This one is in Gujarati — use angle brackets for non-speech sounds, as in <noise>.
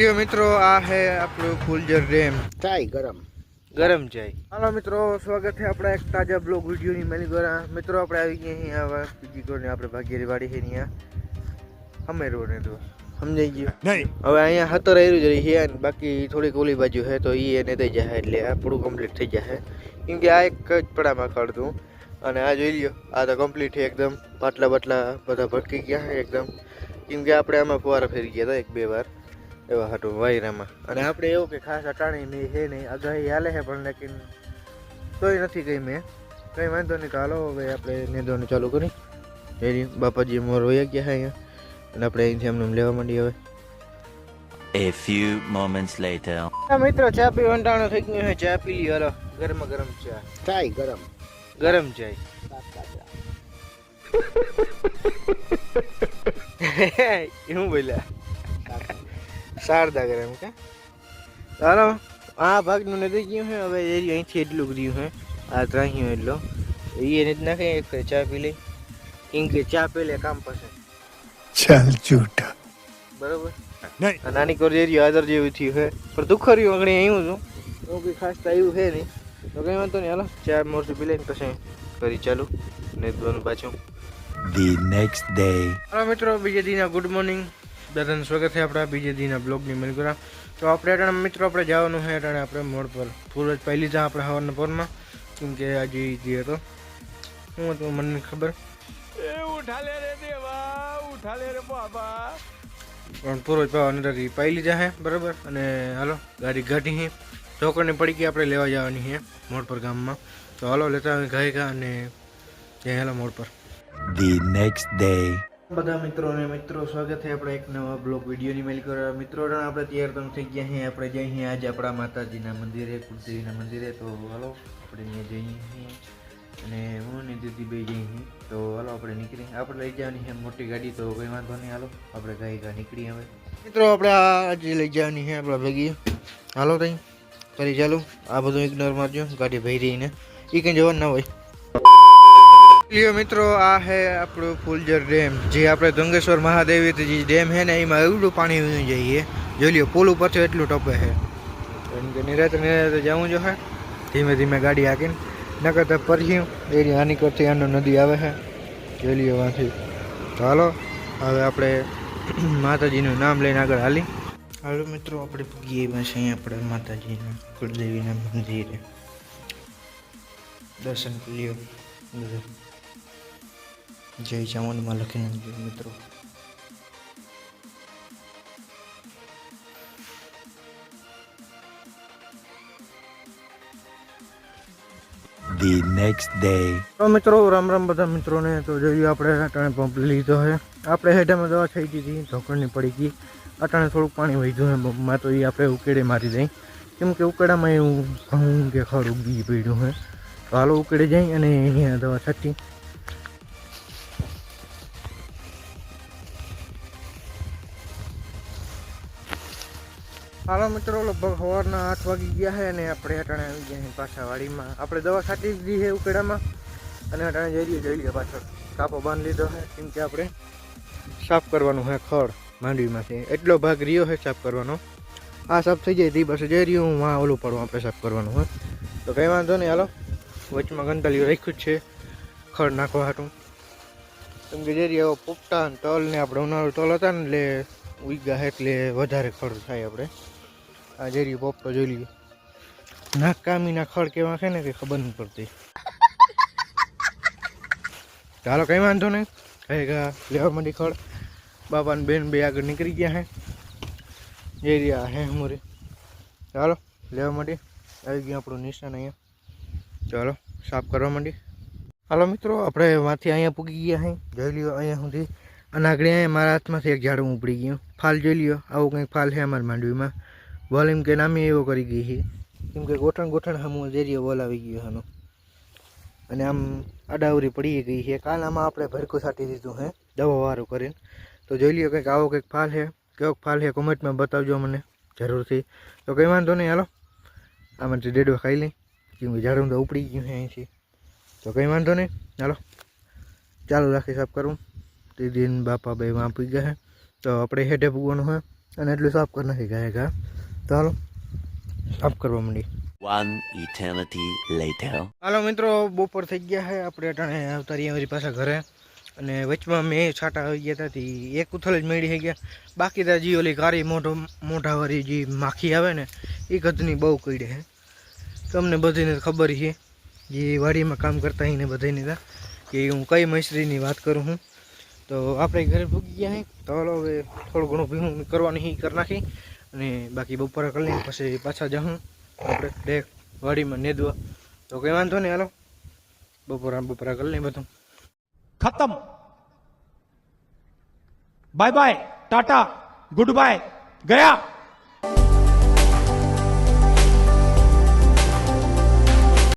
પ્રિય મિત્રો આ હે આપણું ફૂલજર ડેમ. ચાય ગરમ. ગરમ ચાય. હાલો મિત્રો સ્વાગત છે આપણા એક તાજા બ્લોગ વિડીયોની મેલી દ્વારા. મિત્રો આપણે આવી ગયા અહીંયા આવા બીજી કોઈને આપણે ભાગ્યરી વાડી છે અહીંયા. અમે રોડ ને તો. સમજાઈ ગયું? નહીં. હવે અહીંયા હતર રહ્યું જ રહી છે અને બાકી થોડીક ઓલી બાજુ છે તો એ એને થઈ જશે એટલે આપણું કમ્પ્લીટ થઈ જશે. કેમ કે આ એક જ પડામાં કાઢતું અને આ જોઈ લ્યો આ તો કમ્પ્લીટ છે એકદમ. પાટલા બાટલા બધા ભટકી ગયા છે એકદમ. કેમ કે આપણે આમાં ફુવારા ફેરી ગયા હતા એક બે વાર. એવા હતું વાયરામાં. અને આપણે એવું કે ખાસ અટાણી નહીં છે નહીં આગાહી હાલે છે પણ લેકિન તોય નથી ગઈ મેં. કંઈ વાંધો નહીં તો હાલો હવે આપણે નેદવાનું ચાલુ કરી. એની બાપાજી મોર વયા ગયા છે અહીંયા. અને આપણે અહીંથી એમને એમ લેવા માંડીએ હવે. A few moments later. હા મિત્રો ચા પી વંટાણો થઈ ગયું છે. ચા પી લ્યો હાલો. ગરમ ગરમ ચા. ચાય ગરમ. ગરમ ચાય. શું <laughs> બોલ્યા? શારદા ગરમ કે? ચાલો આ ભાગનું નથી ગયું છે? હવે એ અહીંથી એટલું રહ્યું છે. આ ત્રાહ્યું એટલો. એ એને જ નાખે એક ચા પી લઈ કેમ કે ચા પી લે કામ પાસે ચાલ જૂઠા. બરોબર? નાની કોર નાની આદર જેવું થયું છે. પણ દુઃખ રહ્યું આગળ આવ્યું છું. તો કંઈ ખાસ તો આવ્યું છે નહીં. તો કંઈ વાંધો નહીં હાલો ચાર મોરસું પી લઈને પછી કરી ચાલુ. ને દોનું પાછું. ધી નેક્સ્ટ ડે હાલો મિત્રો બીજે દિના ગુડ મોર્નિંગ બધાનું સ્વાગત છે આપણા બીજે દિના બ્લોગની મેલગુરા તો આપણે અટાણે મિત્રો આપણે જવાનું છે અટાણે આપણે મોડ પર. પૂરો પહેલી લીધા આપણે હવાના પોરમાં કેમ કે આજે જે હતો. શું હતું મને ખબર? પણ પૂરો પાવાની પાવા નથી પાઈ લીધા છે બરાબર? અને હાલો ગાડી ગાડી છે ઢોકરની પડીકી આપણે લેવા જવાની છે મોડ પર ગામમાં. તો હાલો લેતા ગા અને જય હાલો મોડ પર. The next day. બધા મિત્રોને મિત્રો, સ્વાગત છે આપણે એક નવા બ્લોગ વિડીયોની મેલ કરવા. મિત્રો આપણે તૈયાર તમે થઈ ગયા છીએ આપણે જઈએ છીએ આજે આપણા માતાજીના મંદિરે, કુળદેવીના મંદિરે. તો હાલો, આપણે ત્યાં જઈએ અને હું ને દીદીભાઈ જઈએ છીએ તો હાલો, આપણે નીકળી આપણે લઈ જવાની છે મોટી ગાડી, તો કંઈ વાંધો નહીં. હાલો, આપણે ગાઈ ગા નીકળી હવે. મિત્રો, આપણે આજે લઈ જવાની છે આપણે ભેગી. હાલો તઈ કરી ચાલુ. આ બધું ઇગ્નોર મારજો. ગાડી ભાઈ રહીને. એ કંઈ જવાનું ના હોય. લ્યો મિત્રો, આ હે આપણું ફૂલજર ડેમ. જે આપણે ગંગેશ્વર મહાદેવી જે ડેમ છે ને, એમાં એવડું પાણી વહી જઈએ જોઈ લ્યો, પુલ ઉપરથી એટલું ટપે છે એમ કે નિરાતે નિરાતે જવું જો હે. ધીમે ધીમે ગાડી હાકીને. નકર તો પરહ્યું એની હાનિકરથી આનો નદી આવે છે જોઈ લ્યો વાંથી તો હાલો, હવે આપણે <clears throat> માતાજીનું નામ લઈને આગળ હાલી. હાલો મિત્રો, આપણે પૂગીએ પાસે અહીં આપણે માતાજીના, કુળદેવીના મંદિરે. દર્શન કરી લ્યો. બધું જય ચામુંડમાં લખી નાખજો મિત્રો. ધી નેક્સ્ટ ડે તો મિત્રો રામ રામ બધા મિત્રોને તો જોઈએ આપણે અટાણે પંપ લીધો છે. આપણે હેઠામાં દવા થઈ ગઈ હતી ઢોકળની પડી ગઈ. અટાણે થોડુંક પાણી વધ્યું છે પંપમાં તો એ આપણે ઉકેડે મારી દઈ. કેમ કે ઉકેડામાં એવું ઘઉં કે ખાડું બી પડ્યું છે. તો હાલો ઉકેડે જઈ અને અહીંયા દવા છાંટી. હાલો મિત્રો, લગભગ સવારના આઠ વાગી ગયા છે અને આપણે અટાણે આવી ગયા છીએ પાછા વાડીમાં. આપણે દવા છાંટી દીધી છે ઉકેડામાં અને અટાણે જઈ લઈએ જઈ લઈએ પાછળ. કાપો બાંધી લીધો છે, કેમ કે આપણે સાફ કરવાનું છે ખડ માંડવીમાંથી. એટલો ભાગ રહ્યો છે સાફ કરવાનો. આ સાફ થઈ જાય તે પાસે જઈ રહ્યું હું વાં ઓલું પડવા આપણે સાફ કરવાનું હોય તો કંઈ વાંધો નહીં, હાલો. વચમાં ગંતલીઓ રાખ્યું જ છે, ખડ નાખવા હાટું. કેમ કે જઈ રહ્યો પોપટા તલ ને, આપણે ઉનાળુ તલ હતા ને એટલે ઉગ્યા એટલે વધારે ખડ થાય આપણે. આ જે રહ્યું પોપટો જોઈ લઈએ નાકામીના ખડ કેવા છે ને કે ખબર નહીં પડતી. ચાલો, કંઈ વાંધો નહીં. કઈ ગા, લેવા માંડી ખડ. બાપા ને બેન બે આગળ નીકળી ગયા હે. જે રહ્યા હે મોરી ચાલો, લેવા માંડી. આવી ગયું આપણું નિશાન અહીંયા. ચાલો, સાફ કરવા માંડી. હાલો મિત્રો, આપણે માંથી અહીંયા પૂગી ગયા હે. જોઈ લ્યો, અહીંયા સુધી. અને આગળ અહીંયા મારા હાથમાંથી એક ઝાડું ઉપડી ગયું. ફાલ જોઈ લ્યો, આવું કંઈક ફાલ છે અમારી માંડવીમાં. બોલ એમ કે નામી એવો કરી ગઈ છે. કેમ કે ગોઠણ ગોઠણ હમું જેરીઓ બોલ આવી ગયો એનો અને આમ અડાવરી પડી ગઈ છે. કાલ આમાં આપણે ભરકું સાટી દીધું હે. દવા વાળું કરીને. તો જોઈ લ્યો કંઈક આવો કંઈક ફાલ છે. કેવો ફાલ છે કોમેન્ટમાં બતાવજો મને. જરૂરથી. તો કંઈ વાંધો નહીં, હાલો. આમાંથી ડેડો ખાઈ લઈ. કેમ કે ઝાડું તો ઉપડી ગયું છે અહીંથી. તો કંઈ વાંધો નહીં, હાલો. ચાલુ રાખી સાફ કરું. તે દિન બાપા ભાઈ આપી ગયા તો આપણે હેઠે પૂગવાનું હોય અને એટલું સાફ કરી નાખી ગયા ગયા તો હાલો સાફ કરવા માંડી. One eternity later. હાલો મિત્રો બપોર થઈ ગયા છે. આપણે અટાણે આવતા રહ્યા પાસે પાછા ઘરે. અને વચમાં મેં છાંટા આવી ગયા હતા એક ઉથલ જ મેળી થઈ ગયા. બાકી તો જે ઓલી કારી મોઢો મોઢાવાળી જે માખી આવે ને એ ગધની બહુ કીડે છે. તમને બધીને તો ખબર છે જે વાડીમાં કામ કરતા હોય ને બધાને તા કે હું કઈ મૈસરીની વાત કરું હું. તો આપણે ઘરે ભૂગી ગયા તો હાલો હવે થોડું ઘણું ભીણું કરવાનું હી કરી નાખી. અને બાકી બપોરે કરી લઈને પછી પાછા જાઉં આપણે ડેક વાડીમાં નેદવા. તો કંઈ વાંધો નહીં, હાલો. બપોરા બપોરા કરી લઈ બધું. ખતમ. Bye bye tata goodbye ગયા.